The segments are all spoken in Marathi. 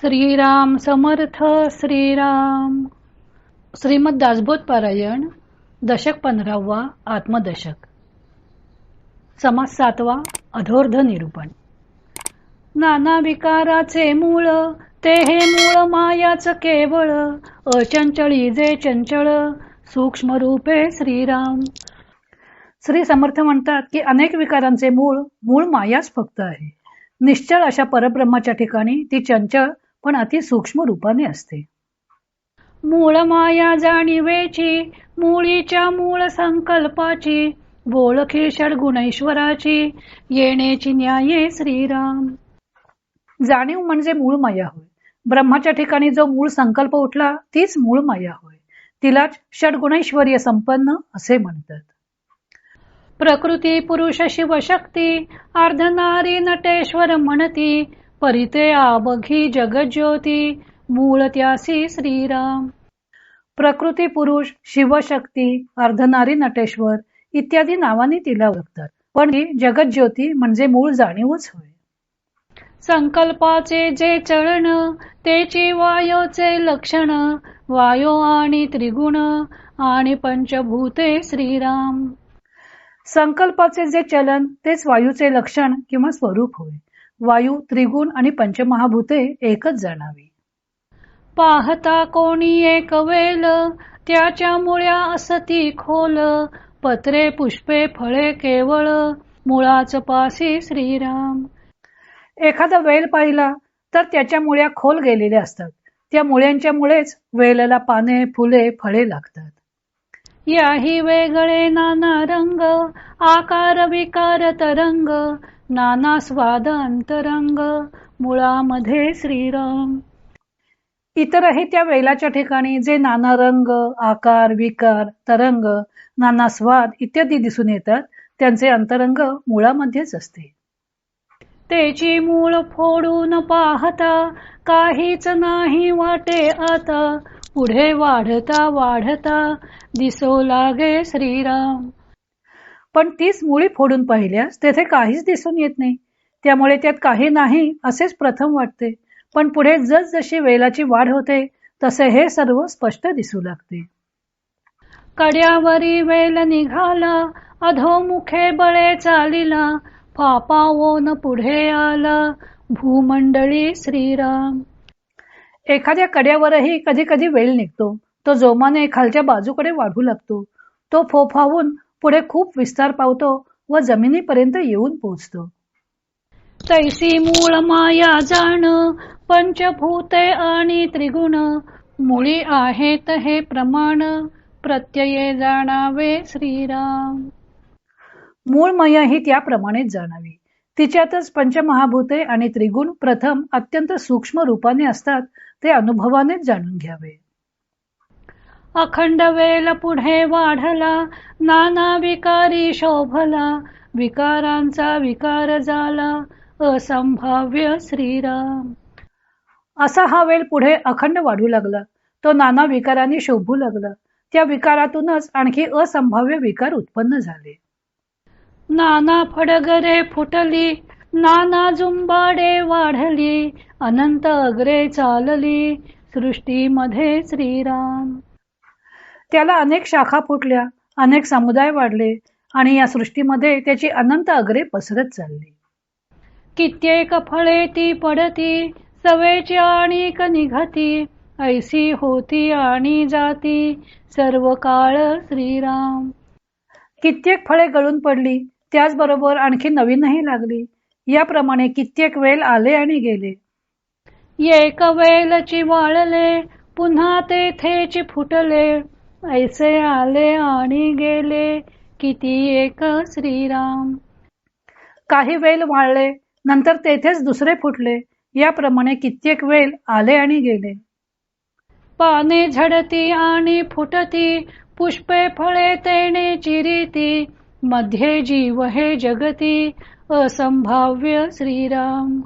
श्रीराम समर्थ श्रीराम. श्रीमद दासबोध पारायण दशक पंधरावा आत्मदशक. समास सातवा अधोर्ध निरूपण. नाना विकाराचे मूळ ते हे मूळ मायाच केवळ अचंचळी जे चंचळ सूक्ष्म रूपे श्रीराम. श्री समर्थ म्हणतात की अनेक विकारांचे मूळ मूळ मायाच फक्त आहे. निश्चळ अशा परब्रह्माच्या ठिकाणी ती चंचळ पण अति सूक्ष्म रूपाने असते. मूळ माया जाणीवेची मुळीच्या मूळ संकल्पाची बोळखी षडगुणैश्वराची येण्याची न्याये श्रीराम. जाणीव म्हणजे मूळ माया होय. ब्रह्माच्या ठिकाणी जो मूळ संकल्प उठला तीच मूळ माया होय. तिलाच षडगुणैश्वर्य संपन्न असे म्हणतात. प्रकृती पुरुष शिवशक्ती अर्धनारी नटेश्वर म्हणती परिते आबघी जगज्योती मूळ त्यासी श्रीराम. प्रकृती पुरुष शिवशक्ती अर्धनारी नटेश्वर इत्यादी नावाने तिला ओळखतात. पण ही जगज्योती म्हणजे मूळ जाणीवच होय. संकल्पाचे जे चळण तेची वायोचे लक्षण वायो आणि त्रिगुण आणि पंचभूते श्रीराम. संकल्पाचे जे चलन तेच वायूचे लक्षण किंवा स्वरूप होय. वायू त्रिगुण आणि पंचमहाभूते एकच जाणावी. पाहता कोणी एक वेल त्याच्या मुळ्या असती खोल पत्रे पुष्पे फळे केवळ मुळाच पासी श्रीराम. एखादा वेल पाहिला तर त्याच्या मुळ्या खोल गेलेल्या असतात. त्या मुळ्यांच्या मुळेच वेलला पाने फुले फळे लागतात. याही वेगळे नाना रंग आकार विकार तरंग नाना स्वाद अंतरंग मुळामध्ये श्रीराम इतरही त्या वेलाच्या ठिकाणी जे नाना रंग आकार विकार तरंग नाना स्वाद इत्यादी दिसून येतात त्यांचे अंतरंग मुळामध्येच असते. त्याची मूळ फोडून पाहता काहीच नाही वाटे आता पुढे वाढता वाढता दिसो लागे श्रीराम पण तीच मुळी फोडून पाहिल्यास तेथे काहीच दिसून येत नाही. त्यामुळे त्यात काही नाही असेच प्रथम वाटते. पण पुढे जशी वेलाची वाढ होते तसे हे सर्व स्पष्ट दिसू लागते. कड्यावरी वेल निघाला अधोमुखे बळे चालिला फापावोन पुढे आला भूमंडळी श्रीराम. एखाद्या कड्यावरही कधी कधी वेल निघतो. तो जोमाने खालच्या बाजूकडे वाढू लागतो. तो फोफावून पुढे खूप विस्तार पावतो व जमिनीपर्यंत येऊन पोहोचतो. तैसी मूळ माया जाण पंचभूते आणि त्रिगुण मुळी आहेत हे प्रमाण प्रत्यये जाणावे श्रीराम. मूळ माया ही त्याप्रमाणेच जाणावी. तिच्यातच पंचमहाभूते आणि त्रिगुण प्रथम अत्यंत सूक्ष्म रूपाने असतात ते अनुभवानेच जाणून घ्यावे. अखंड वेल पुढे वाढला नाना विकारी शोभला विकारांचा विकार झाला असंभाव्य श्रीराम. असा हा वेल पुढे अखंड वाढू लागला. तो नाना विकारांनी शोभू लागला. त्या विकारातूनच आणखी असंभाव्य विकार उत्पन्न झाले. नाना फडगरे फुटली नाना जुंबाडे वाढली अनंत अग्रे चालली सृष्टीमध्ये श्रीराम. त्याला अनेक शाखा फुटल्या अनेक समुदाय वाढले आणि या सृष्टीमध्ये त्याची अनंत अग्रे पसरत चालली. कित्येक फळे ती पडती सवेची आणि निघती ऐसी होती आणि जाती सर्व काळ श्रीराम. कित्येक फळे गळून पडली त्याचबरोबर आणखी नवीनही लागली. याप्रमाणे कित्येक वेल आले आणि गेले. एक वेलची वाळले पुन्हा तेथेची फुटले. ऐसे आले आणि गेले. किती एक श्रीराम. काही वेल वाळले नंतर तेथेच दुसरे फुटले. याप्रमाणे कित्येक वेल आले आणि गेले. पाने झडती आणि फुटती पुष्पे फळे तेणे चिरीती. मध्ये जीव हे जगती असंभाव्य श्रीराम.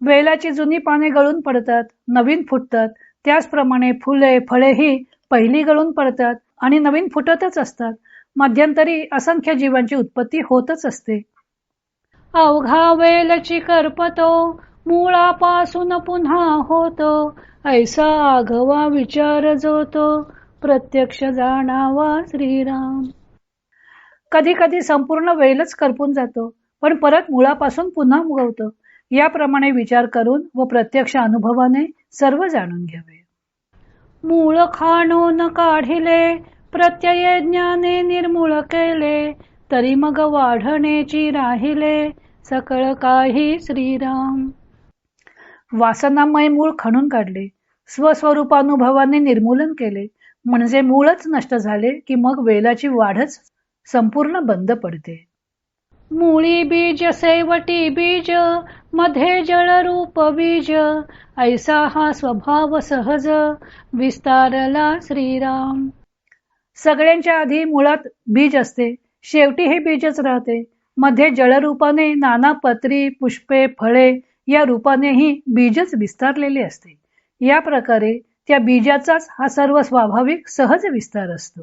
वेलाची जुनी पाने गळून पडतात नवीन फुटतात. त्याचप्रमाणे फुले फळेही पहिली गळून पडतात आणि नवीन फुटतच असतात. मध्यंतरी असंख्य जीवांची उत्पत्ती होतच असते. अवघा वेलची करपतो मुळापासून पुन्हा होतो. ऐसा आघवा विचार जोतो प्रत्यक्ष जाणावा श्रीराम. कधी कधी संपूर्ण वेलच करपून जातो पण परत मुळापासून पुन्हा उगवतो याप्रमाणे विचार करून व प्रत्यक्ष अनुभवाने सर्व जाणून घ्यावे. मूळ खाणून काढिले प्रत्यय ज्ञाने निर्मूळ केले तरी मग वाढण्याची राहिले सकळ काही श्रीराम. वासनामय मूळ खणून काढले स्वस्वरूपानुभवाने निर्मूलन केले म्हणजे मूळच नष्ट झाले की मग वेलाची वाढच संपूर्ण बंद पडते. मुळी बीज सेवटी बीजमध्ये जळ रूप बीज. ऐसा हा स्वभाव सहज विस्तारला श्रीराम. सगळ्यांच्या आधी मुळात बीज असते. शेवटी हे बीजच राहते. मध्ये जळरूपाने नाना पत्री पुष्पे फळे या रूपानेही बीजच विस्तारलेले असते. या प्रकारे त्या बीजाचाच हा सर्व स्वाभाविक सहज विस्तार असतो.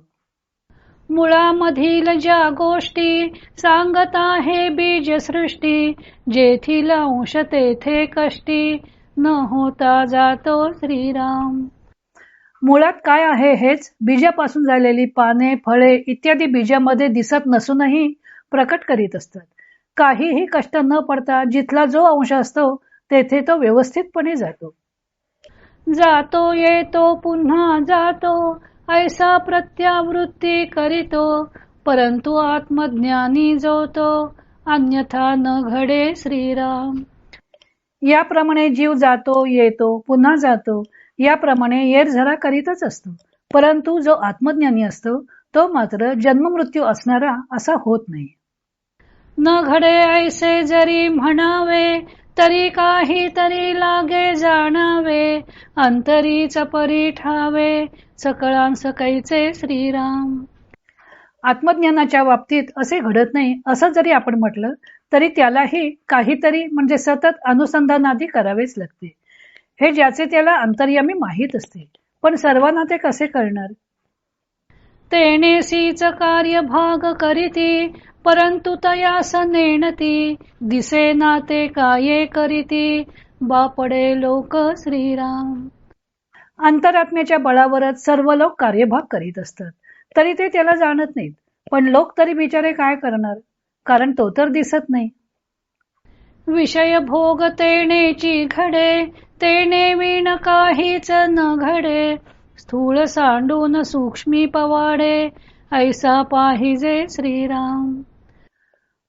मुळामधील ज्या गोष्टी सांगत आहे बीज सृष्टी जेथील अंश तेथे कष्टी न होता जातो श्रीराम. मुळात काय आहे हेच बीजापासून झालेली पाने फळे इत्यादी बीजामध्ये दिसत नसूनही प्रकट करीत असतात. काहीही कष्ट न पडता जिथला जो अंश असतो तेथे तो व्यवस्थितपणे जातो. जातो येतो पुन्हा जातो. ऐसा प्रत्यावृत्ती करीतो परंतु आत्मज्ञानी जो तो अन्यथा न घडे श्रीराम. याप्रमाणे जीव जातो येतो पुन्हा जातो याप्रमाणे येर झरा करीतच असतो. परंतु जो आत्मज्ञानी असतो तो मात्र जन्ममृत्यू असणारा असा होत नाही. न घडे ऐसे जरी म्हणावे तरी काही तरी लागे जाणावे अंतरीच परी ठावे सकळांस कैचे श्रीराम. आत्मज्ञानाच्या बाबतीत असे घडत नाही असं जरी आपण म्हटलं तरी त्यालाही काहीतरी म्हणजे सतत अनुसंधानादी करावेच लागते. हे ज्याचे त्याला अंतर्यामी माहीत असते पण सर्वांना ते कसे करणार तेनेसीच कार्य भाग करीती परंतु तयास नेणती दिसे ना ते काये करीती बापडे लोक श्रीराम. अंतरात्म्याच्या बळावरच सर्व लोक कार्यभाग करीत असतात. तरी ते त्याला जाणत नाहीत. पण लोक तरी बिचारे काय करणार? कारण तो तर दिसत नाही. विषय भोग तेनेची घडे तेने विण काहीच न घडे. स्थूल सांडून सूक्ष्मी पवाडे ऐसा पाहिजे श्रीराम.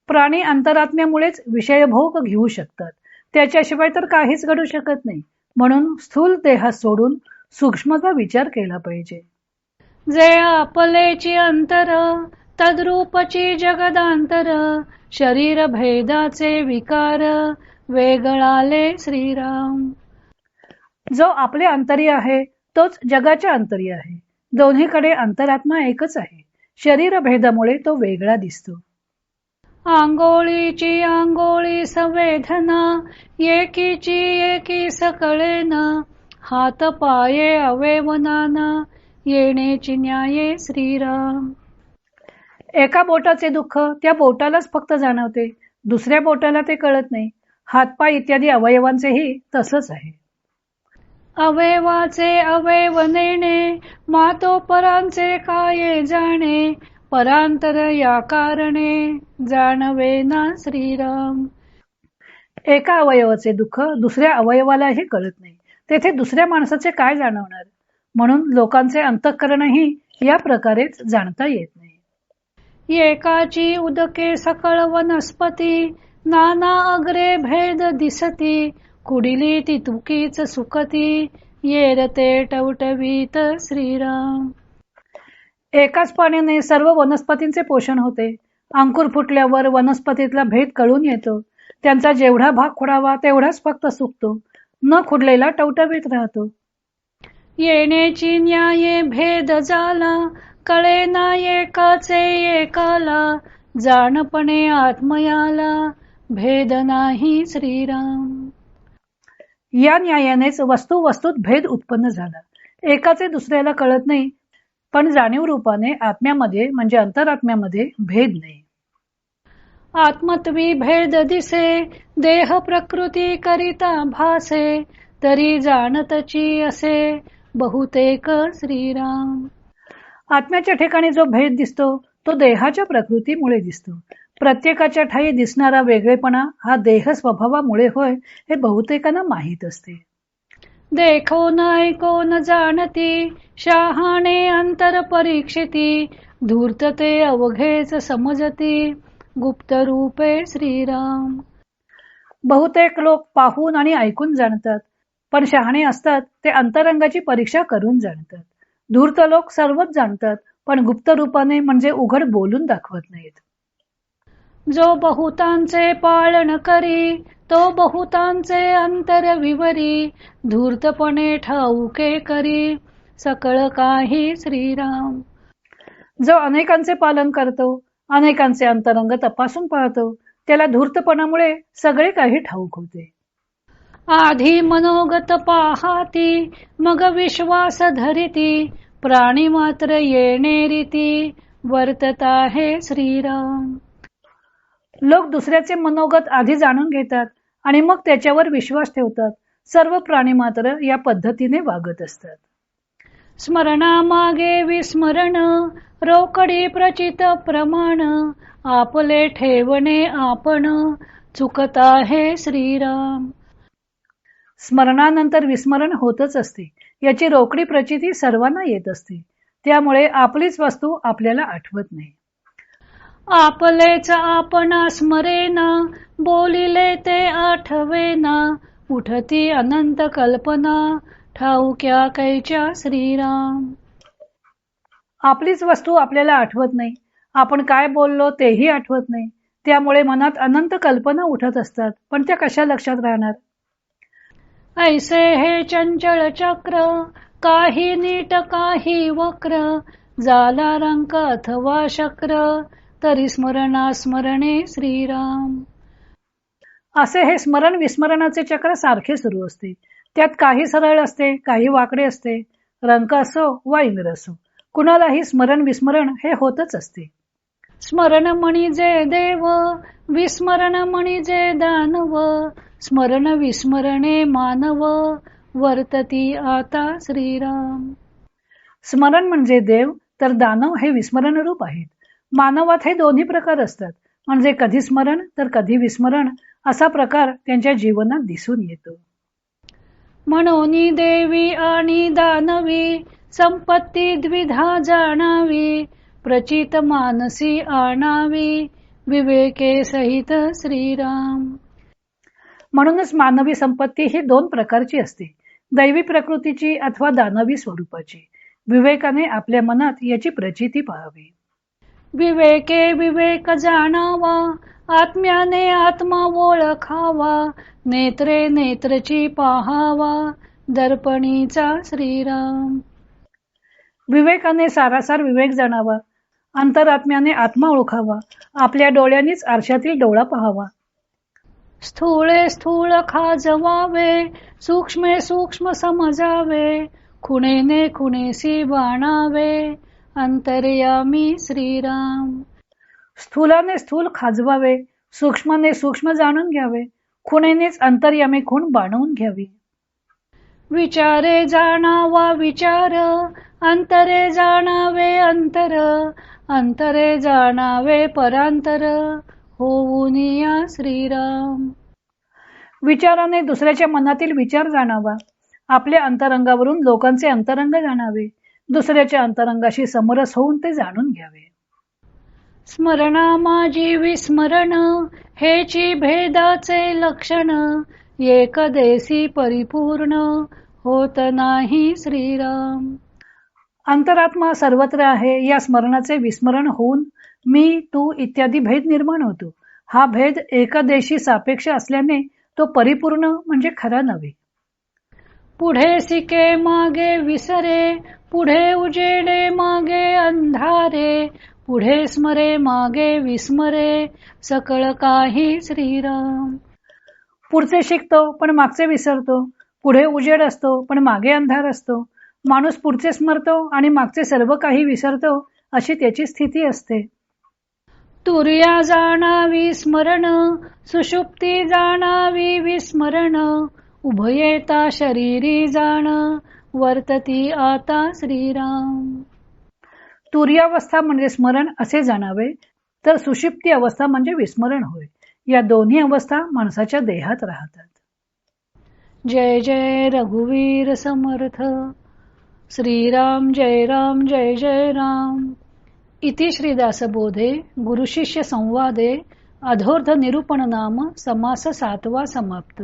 प्राणी अंतरात्म्यामुळेच विषयभोग घेऊ शकतात. त्याच्याशिवाय तर काहीच घडू शकत नाही. म्हणून स्थूल देहा सोडून सूक्ष्मचा विचार केला पाहिजे. जे आपलेची अंतर तद्रूपची जगदांतर शरीर भेदाचे विकार वेगळाले श्रीराम. जो आपले अंतरी आहे तोच जगाच्या अंतरी आहे. दोन्हीकडे अंतरात्मा एकच आहे. शरीर भेदामुळे तो वेगळा दिसतो. आंगोळीची आंगोळी संवेदना एकीची एकी सकळेना हात पाये अवयवनाना येणेची न्याये श्रीराम. एका बोटाचे दुःख त्या बोटालाच फक्त जाणवते. दुसऱ्या बोटाला ते कळत नाही. हातपाय इत्यादी अवयवांचेही तसंच आहे. अवयवाचे अवयव नेणे मातोपरांचे काय जाणे परांतर या कारणे जाणवे ना श्रीराम. एका अवयवाचे दुःख दुसऱ्या अवयवालाही कळत नाही. तेथे दुसऱ्या माणसाचे काय जाणवणार? म्हणून लोकांचे अंतःकरणही या प्रकारेच जाणता येत नाही. एकाची उदके सकळ वनस्पती नाना अग्रे भेद दिसती कुडिली ती तुकीच सुकती येरते टवटवीत श्रीराम. एकाच पाण्याने सर्व वनस्पतींचे पोषण होते. अंकुर फुटल्यावर वनस्पतीतला भेद कळून येतो. त्यांचा जेवढा भाग खोडावा तेवढाच फक्त सुकतो. न खुडलेला टवटवीत राहतो. येण्याची न्याये भेद झाला कळे ना एकाचे एकाला जाणपणे आत्मयाला भेद नाही श्रीराम. या न्यायानेच वस्तू वस्तूत भेद उत्पन्न झाला. एकाचे दुसऱ्याला कळत नाही पण जाणीव रूपाने आत्म्यामध्ये म्हणजे अंतरात्म्यामध्ये भेद नाही. आत्मत्वी भेद दिसे देह प्रकृती करिता भासे तरी जाणतची असे बहुतेक श्रीराम. आत्म्याच्या ठिकाणी जो भेद दिसतो तो देहाच्या प्रकृतीमुळे दिसतो. प्रत्येकाच्या ठाई दिसणारा वेगळेपणा हा देह स्वभावामुळे होय हे बहुतेकांना माहीत असते. देखो न ऐको न जाणती शहाणे अंतर परीक्षिती धूर्तते अवघेच समजती. गुप्त रूपे श्रीराम. बहुतेक लोक पाहून आणि ऐकून जाणतात पण शहाणे असतात ते अंतरंगाची परीक्षा करून जाणतात. धूर्त लोक सर्वच जाणतात पण गुप्त रूपाने म्हणजे उघड बोलून दाखवत नाहीत. जो बहुतांचे पालन करी तो बहुतांचे अंतर विवरी धूर्तपणे ठाऊके करी सकळ काही श्रीराम. जो अनेकांचे पालन करतो अनेकांचे अंतरंग तपासून पाहतो. त्याला धूर्तपणामुळे सगळे काही ठाऊक होते. आधी मनोगत पाहाती मग विश्वास धरिती प्राणी मात्र येणे रीती वर्तता हे श्रीराम. लोक दुसऱ्याचे मनोगत आधी जाणून घेतात आणि मग त्याच्यावर विश्वास ठेवतात. सर्व प्राणी मात्र या पद्धतीने वागत असतात. स्मरणामागे विस्मरण रोकडी प्रचित प्रमाण आपले ठेवणे आपण चुकता हे श्रीराम. स्मरणानंतर विस्मरण होतच असते. याची रोकडी प्रचिती सर्वांना येत असते. त्यामुळे आपलीच वस्तू आपल्याला आठवत नाही. आपलेच आपण स्मरेना बोलिले ते आठवेना उठती अनंत कल्पना ठाऊक्या कैच्या श्रीराम. आपलीच वस्तू आपल्याला आठवत नाही. आपण काय बोललो तेही आठवत नाही. त्यामुळे मनात अनंत कल्पना उठत असतात पण त्या कशा लक्षात राहणार? ऐसे हे चंचल चक्र काही नीट काही वक्र झाला रंक अथवा शक्र तरी स्मरणा स्मरणे श्रीराम. असे हे स्मरण विस्मरणाचे चक्र सारखे सुरू असते. त्यात काही सरळ असते काही वाकडे असते. रंक असो वा इंद्र असो कुणालाही स्मरण विस्मरण हे होतच असते. स्मरण जे देव विस्मरण जे दानव स्मरण विस्मरणे मानव वर्तती आता श्रीराम. स्मरण म्हणजे देव तर दानव हे विस्मरण रूप आहेत. मानवात हे दोन्ही प्रकार असतात. म्हणजे कधी स्मरण तर कधी विस्मरण असा प्रकार त्यांच्या जीवनात दिसून येतो. म्हणून देवी आणि दानवी संपत्ती द्विधा जाणावी प्रचित मानसी आणावी विवेके सहित श्रीराम. म्हणूनच मानवी संपत्ती ही दोन प्रकारची असते. दैवी प्रकृतीची अथवा दानवी स्वरूपाची. विवेकाने आपल्या मनात याची प्रचिती पाहावी. विवेके विवेक जाणावा आत्म्याने आत्मा ओळखावा नेत्रे नेत्रची पाहावा दर्पणीचा श्रीराम. विवेकाने सारासार विवेक जाणावा अंतरात्म्याने आत्मा ओळखावा आपल्या डोळ्यांनीच आरशातील डोळा पाहावा. स्थूळे स्थूळ खाजवावे सूक्ष्मे सूक्ष्म समजावे खुणेने खुणेसी बाणावे अंतर्यामी श्रीराम. स्थूलाने स्थूल खाजवावे सूक्ष्माने सूक्ष्म जाणून घ्यावे खुणेनेच अंतर्यामी खूण बाणवून घ्यावी. विचारे जाणावा विचार अंतरे जाणावे अंतर अंतरे जाणावे परांतर होऊन या श्रीराम. विचाराने दुसऱ्याच्या मनातील विचार जाणावा आपल्या अंतरंगावरून लोकांचे अंतरंग जाणावे दुसऱ्याच्या अंतरंगाशी समरस होऊन ते जाणून घ्यावे. स्मरणा माझी विस्मरण हेची भेदाचे लक्षण एकदेशी परिपूर्ण होत नाही श्रीराम. अंतरात्मा सर्वत्र आहे या स्मरणाचे विस्मरण होऊन मी तू इत्यादी भेद निर्माण होतो. हा भेद एकदेशी सापेक्ष असल्याने तो परिपूर्ण म्हणजे खरा नव्हे. पुढे सिके मागे विसरे पुढे उजेडे मागे अंधारे पुढे स्मरे मागे विस्मरे सकळ काही श्रीराम. पुढचे शिकतो पण मागचे विसरतो पुढे उजेड असतो पण मागे अंधार असतो. माणूस पुढचे स्मरतो आणि मागचे सर्व काही विसरतो अशी त्याची स्थिती असते. तुर्या जाणावी स्मरण सुषुप्ती जाणावी विस्मरण उभयेता शरीरी जाण वर्तती आता श्रीराम. तुर्यावस्था म्हणजे स्मरण असे जाणावे तर सुषिप्ती अवस्था म्हणजे विस्मरण होय. या दोन्ही अवस्था माणसाच्या देहात राहतात. जय जय रघुवीर समर्थ. श्रीराम जय राम जय जय राम. इति श्रीदासबोधे गुरुशिष्य संवादे अधोर्ध निरूपण नाम समास सातवा समाप्त.